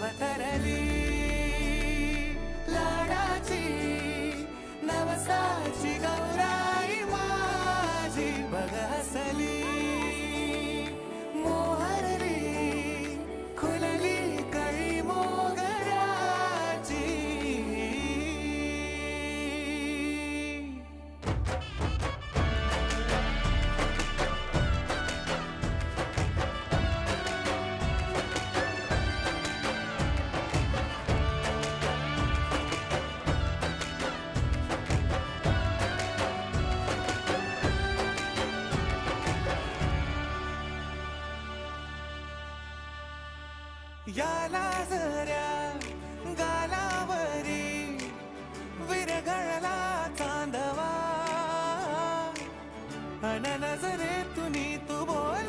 Let that tereli. याला जऱ्या गालावरी विरगळला चांदवा. अन तुम्ही तू बोल